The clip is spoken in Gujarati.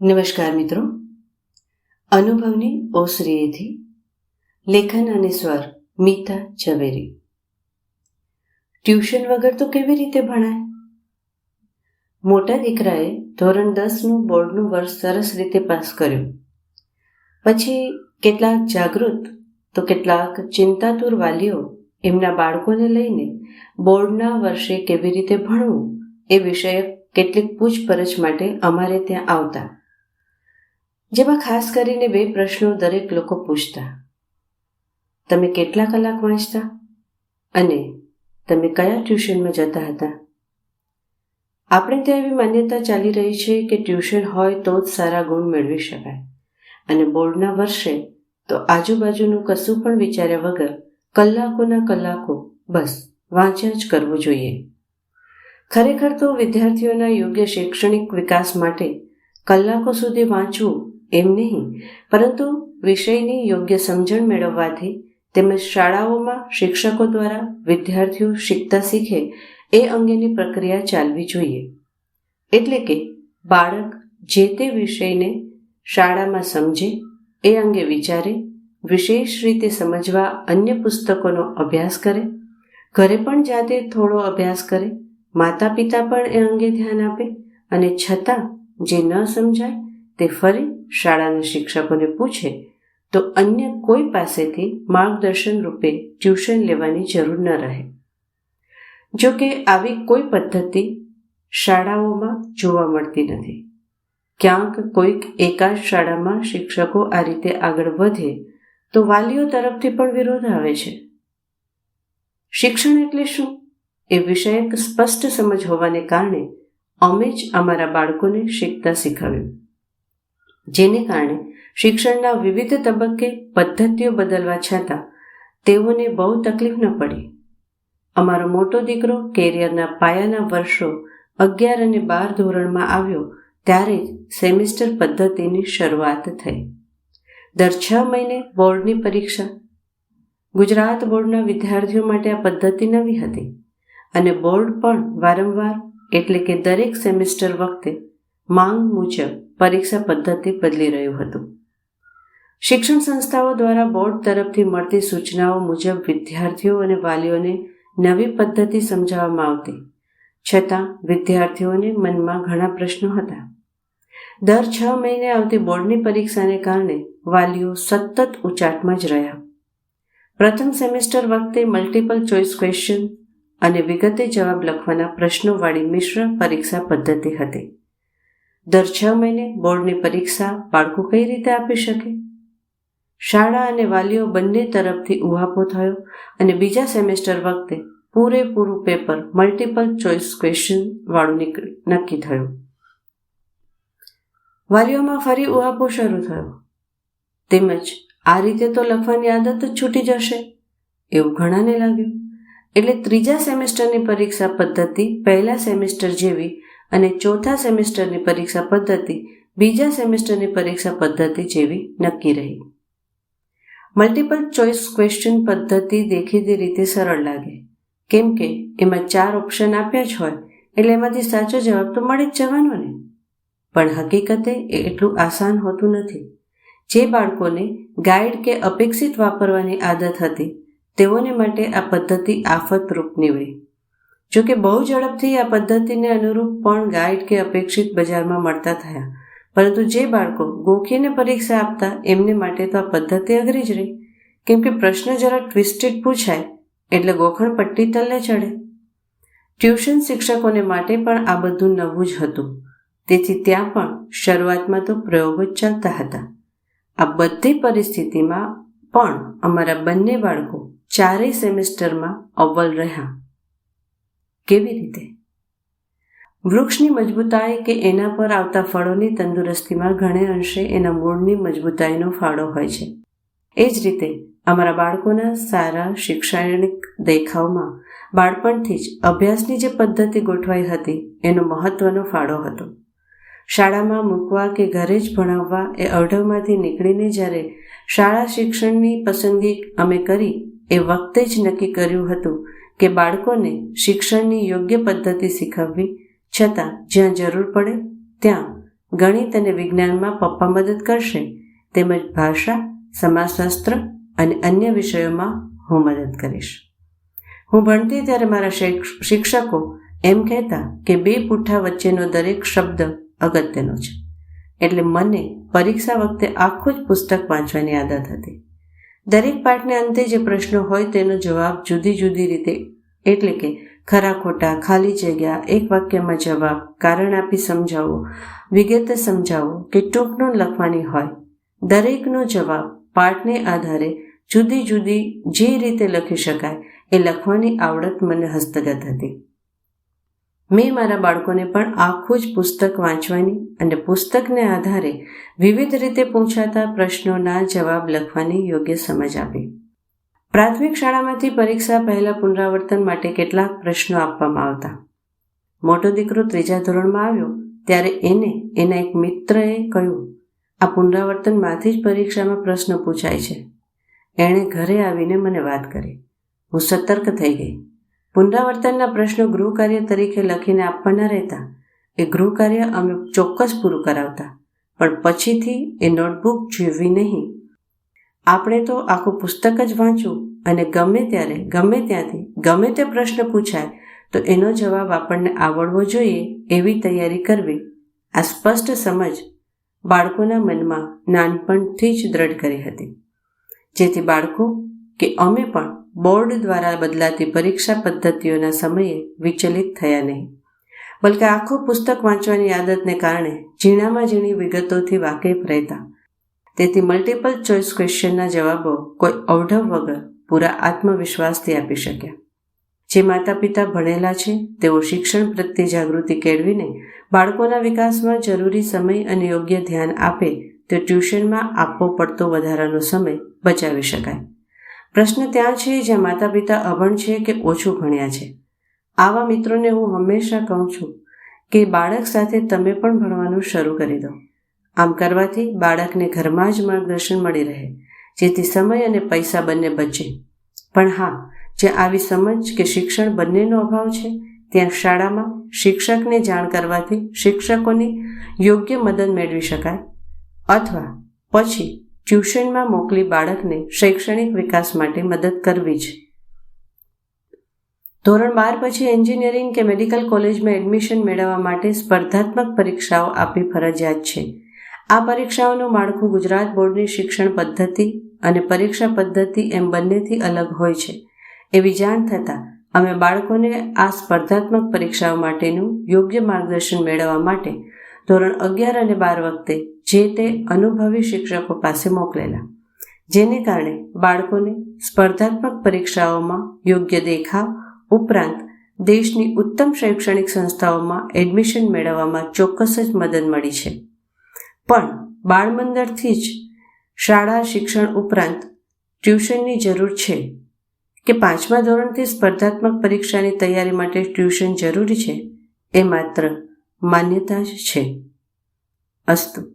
નમસ્કાર મિત્રો. અનુભવની ઓસરીએથી લેખન અને સ્વર મીતા ઝવેરી. ટ્યુશન વગર તો કેવી રીતે ભણાય? મોટા દીકરાએ ધોરણ દસનું બોર્ડનું વર્ષ સરસ રીતે પાસ કર્યું. પછી કેટલાક જાગૃત તો કેટલાક ચિંતાતુર વાલીઓ એમના બાળકોને લઈને બોર્ડના વર્ષે કેવી રીતે ભણવું એ વિષયક કેટલીક પૂછપરછ માટે અમારે ત્યાં આવતા જેમાં ખાસ કરીને બે પ્રશ્નો દરેક લોકો પૂછતા. તમે કેટલા કલાક વાંચતા? અને તમે કયા ટ્યુશનમાં જતા હતા? આપણે ત્યાં એવી માન્યતા ચાલી રહી છે કે ટ્યુશન હોય તો જ સારા ગુણ મેળવી શકાય. અને બોર્ડના વર્ષે તો આજુબાજુનું કશું પણ વિચાર્યા વગર કલાકોના કલાકો બસ વાંચ્યા જ કરવું જોઈએ. ખરેખર તો વિદ્યાર્થીઓના યોગ્ય શૈક્ષણિક વિકાસ માટે કલાકો સુધી વાંચવું એમ નહીં. પરંતુ વિષયની યોગ્ય સમજણ મેળવવાથી તેમજ શાળાઓમાં શિક્ષકો દ્વારા વિદ્યાર્થીઓ શીખતા શીખે એ અંગેની પ્રક્રિયા ચાલવી જોઈએ. એટલે કે બાળક જે તે વિષયને શાળામાં સમજે, એ અંગે વિચારે, વિશેષ રીતે સમજવા અન્ય પુસ્તકોનો અભ્યાસ કરે, ઘરે પણ જાતે થોડો અભ્યાસ કરે માતા પિતા પણ એ અંગે ધ્યાન આપે અને છતાં જે ન સમજાય તે ફરી શાળાના શિક્ષકોને પૂછે, તો અન્ય કોઈ પાસેથી માર્ગદર્શન રૂપે ટ્યુશન લેવાની જરૂર ન રહે. જો કે આવી કોઈ પદ્ધતિ શાળાઓમાં જોવા મળતી નથી. ક્યાંક કોઈક એકાદ શાળામાં શિક્ષકો આ રીતે આગળ વધે, તો વાલીઓ તરફથી પણ વિરોધ આવે છે. શિક્ષણ એટલે શું? એ વિષયક સ્પષ્ટ સમજ હોવાને કારણે અમે જ અમારા બાળકોને શીખતા શીખવ્યું. જેને કારણે શિક્ષણના વિવિધ તબક્કે પદ્ધતિઓ બદલવા છતાં તેઓને બહુ તકલીફ ન પડી. અમારો મોટો દીકરો કેરિયરના પાયાના વર્ષો અગિયાર અને બાર ધોરણમાં આવ્યો ત્યારે જ સેમિસ્ટર પદ્ધતિની શરૂઆત થઈ. દર છ મહિને બોર્ડની પરીક્ષા. ગુજરાત બોર્ડના વિદ્યાર્થીઓ માટે આ પદ્ધતિ નવી હતી અને બોર્ડ પણ વારંવાર એટલે કે દરેક સેમિસ્ટર વખતે માંગ મુજબ પરીક્ષા પદ્ધતિ બદલી રહ્યું હતું. શિક્ષણ સંસ્થાઓ દ્વારા બોર્ડ તરફથી મળતી સૂચનાઓ મુજબ વિદ્યાર્થીઓ અને વાલીઓને નવી પદ્ધતિ સમજાવવામાં આવતી. છતાં, વિદ્યાર્થીઓને મનમાં ઘણા પ્રશ્નો હતા. દર છ મહિને આવતી બોર્ડની પરીક્ષાને કારણે વાલીઓ સતત ઉચાટમાં જ રહ્યા. પ્રથમ સેમેસ્ટર વખતે મલ્ટિપલ ચોઇસ ક્વેશ્ચન અને વિગતે જવાબ લખવાના પ્રશ્નોવાળી મિશ્ર પરીક્ષા પદ્ધતિ હતી. દર છ મહિને બોર્ડની પરીક્ષા બાળકો કઈ રીતે આપી શકે? શાળા અને વાલીઓ બંને તરફથી ઉહાપો થયો અને બીજા સેમેસ્ટર વખતે પૂરેપૂરું પેપર મલ્ટિપલ ચોઇસ ક્વેશ્ચન વાળું નક્કી થયું. વાલીઓમાં ફરી ઉહાપો શરૂ થયો. તેમજ આ રીતે તો લખવાની આદત જ છૂટી જશે, એવું ઘણાને લાગ્યું. એટલે ત્રીજા સેમેસ્ટરની પરીક્ષા પદ્ધતિ પહેલા સેમેસ્ટર જેવી અને ચોથા સેમેસ્ટરની પરીક્ષા પદ્ધતિ બીજા સેમેસ્ટરની પરીક્ષા પદ્ધતિ જેવી નક્કી રહી. મલ્ટિપલ ચોઇસ ક્વેશ્ચન પદ્ધતિ દેખીતી રીતે સરળ લાગે. કેમ કે એમાં ચાર ઓપ્શન આપ્યા જ હોય, એટલે એમાંથી સાચો જવાબ તો મળી જ જવાનો ને. પણ હકીકતે એ એટલું આસાન હોતું નથી. જે બાળકોને ગાઈડ કે અપેક્ષિત વાપરવાની આદત હતી, તેઓને માટે આ પદ્ધતિ આફતરૂપ નીવડી. જોકે બહુ ઝડપથી આ પદ્ધતિને અનુરૂપ પણ ગાઈડ કે અપેક્ષિત બજારમાં મળતા થયા. પરંતુ જે બાળકો ગોખીને પરીક્ષા આપતા, એમને માટે તો આ પદ્ધતિ અઘરી જ રહી. કેમ કે પ્રશ્ન જરા ટ્વિસ્ટેડ પૂછાય, એટલે ગોખણ પટ્ટી તલ્લે ચડે. ટ્યુશન શિક્ષકોને માટે પણ આ બધું નવું જ હતું. તેથી ત્યાં પણ શરૂઆતમાં તો પ્રયોગો ચાલતા હતા. આ બધી પરિસ્થિતિમાં પણ અમારા બંને બાળકો ચારેય સેમેસ્ટરમાં અવ્વલ રહ્યા. કેવી રીતે? વૃક્ષની મજબૂતાઈ કે એના પર આવતા ફળોની તંદુરસ્તીમાં ઘણે અંશે એના મૂળની મજબૂતાઈનો ફાળો હોય છે. એ જ રીતે, અમારા બાળકોના સારા શિક્ષણિક દેખાવમાં બાળપણથી જ અભ્યાસની જે પદ્ધતિ ગોઠવાઈ હતી, એનો મહત્વનો ફાળો હતો. શાળામાં મૂકવા કે ઘરે જ ભણાવવા એ અઢવમાંથી નીકળીને જ્યારે શાળા શિક્ષણની પસંદગી અમે કરી, એ વખતે જ નક્કી કર્યું હતું કે બાળકોને શિક્ષણની યોગ્ય પદ્ધતિ શીખવવી છતાં જ્યાં જરૂર પડે ત્યાં ગણિત અને વિજ્ઞાનમાં પપ્પા મદદ કરશે તેમજ ભાષા, સમાજશાસ્ત્ર અને અન્ય વિષયોમાં હું મદદ કરીશ. હું ભણતી ત્યારે મારા શિક્ષકો એમ કહેતા કે બે પુઠ્ઠા વચ્ચેનો દરેક શબ્દ અગત્યનો છે. એટલે મને પરીક્ષા વખતે આખું જ પુસ્તક વાંચવાની આદત હતી. દરેક પાઠને અંતે જે પ્રશ્નો હોય તેનો જવાબ જુદી જુદી રીતે, એટલે કે ખરા ખોટા, ખાલી જગ્યા, એક વાક્યમાં જવાબ, કારણ આપી સમજાવો, વિગતે સમજાવો, કે ટૂંકનો લખવાની હોય. દરેકનો જવાબ પાઠને આધારે જુદી જુદી જે રીતે લખી શકાય, એ લખવાની આવડત મને હસ્તગત હતી. મેં મારા બાળકોને પણ આખું જ પુસ્તક વાંચવાની અને પુસ્તકને આધારે વિવિધ રીતે પૂછાતા પ્રશ્નોના જવાબ લખવાની યોગ્ય સમજ આપી. પ્રાથમિક શાળામાંથી પરીક્ષા પહેલા પુનરાવર્તન માટે કેટલાક પ્રશ્નો આપવામાં આવતા. મોટો દીકરો ત્રીજા ધોરણમાં આવ્યો, ત્યારે એને એના એક મિત્રએ કહ્યું, આ પુનરાવર્તનમાંથી જ પરીક્ષામાં પ્રશ્ન પૂછાય છે. એણે ઘરે આવીને મને વાત કરી. હું સતર્ક થઈ ગઈ. પુનરાવર્તનના પ્રશ્નો ગૃહ કાર્ય તરીકે લખીને આપવાના રહેતા. એ ગૃહ કાર્ય અમે ચોક્કસ પૂરું કરાવતા. પણ પછીથી એ નોટબુક જીવવી નહીં. આપણે તો આખું પુસ્તક જ વાંચવું અને ગમે ત્યારે, ગમે ત્યાંથી, ગમે તે પ્રશ્ન પૂછાય, તો એનો જવાબ આપણને આવડવો જોઈએ એવી તૈયારી કરવી. આ સ્પષ્ટ સમજ બાળકોના મનમાં નાનપણથી જ દ્રઢ કરી હતી. જેથી બાળકો કે અમે પણ બોર્ડ દ્વારા બદલાતી પરીક્ષા પદ્ધતિઓના સમયે વિચલિત થયા નહીં. બલકે આખું પુસ્તક વાંચવાની આદતને કારણે ઝીણામાં ઝીણી વિગતોથી વાકેફ રહેતા. તેથી મલ્ટિપલ ચોઇસ ક્વેશ્ચનના જવાબો કોઈ અવઢવ વગર પૂરા આત્મવિશ્વાસથી આપી શક્યા. જે માતા પિતા ભણેલા છે, તેઓ શિક્ષણ પ્રત્યે જાગૃતિ કેળવીને બાળકોના વિકાસમાં જરૂરી સમય અને યોગ્ય ધ્યાન આપે, તો ટ્યુશનમાં આપવો પડતો વધારાનો સમય બચાવી શકાય. પ્રશ્ન ત્યાં છે, જ્યાં માતા પિતા અભણ છે કે ઓછું ભણ્યા છે. આવા મિત્રોને હું હંમેશા કહું છું કે બાળક સાથે તમે પણ ભણવાનું શરૂ કરી દો. આમ કરવાથી બાળકને ઘરમાં જ માર્ગદર્શન મળી રહે, જેથી સમય અને પૈસા બંને બચે. પણ હા, જે આવી સમજ કે શિક્ષણ બંનેનો અભાવ છે, ત્યાં શાળામાં શિક્ષકને જાણ કરવાથી શિક્ષકોની યોગ્ય મદદ મેળવી શકાય. અથવા પછી ટ્યુશનમાં મોકલી બાળકને શૈક્ષણિક વિકાસ માટે મદદ કરવી જ ધોરણ બાર પછી એન્જિનિયરિંગ કે મેડિકલ કોલેજમાં એડમિશન મેળવવા માટે સ્પર્ધાત્મક પરીક્ષાઓ આપવી ફરજિયાત છે. આ પરીક્ષાઓનું માળખું ગુજરાત બોર્ડની શિક્ષણ પદ્ધતિ અને પરીક્ષા પદ્ધતિ એમ બંનેથી અલગ હોય છે. એવી જાણ થતાં અમે બાળકોને આ સ્પર્ધાત્મક પરીક્ષાઓ માટેનું યોગ્ય માર્ગદર્શન મેળવવા માટે ધોરણ અગિયાર અને બાર વખતે જે તે અનુભવી શિક્ષકો પાસે મોકલેલા, જેને કારણે બાળકોને સ્પર્ધાત્મક પરીક્ષાઓમાં યોગ્ય દેખાવ ઉપરાંત દેશની ઉત્તમ શૈક્ષણિક સંસ્થાઓમાં એડમિશન મેળવવામાં ચોક્કસ જ મદદ મળી છે. પણ બાળમંદરથી જ શાળા શિક્ષણ ઉપરાંત ટ્યુશનની જરૂર છે કે પાંચમા ધોરણથી સ્પર્ધાત્મક પરીક્ષાની તૈયારી માટે ટ્યુશન જરૂરી છે એ માત્ર માન્યતા જ છે. અસ્તુ.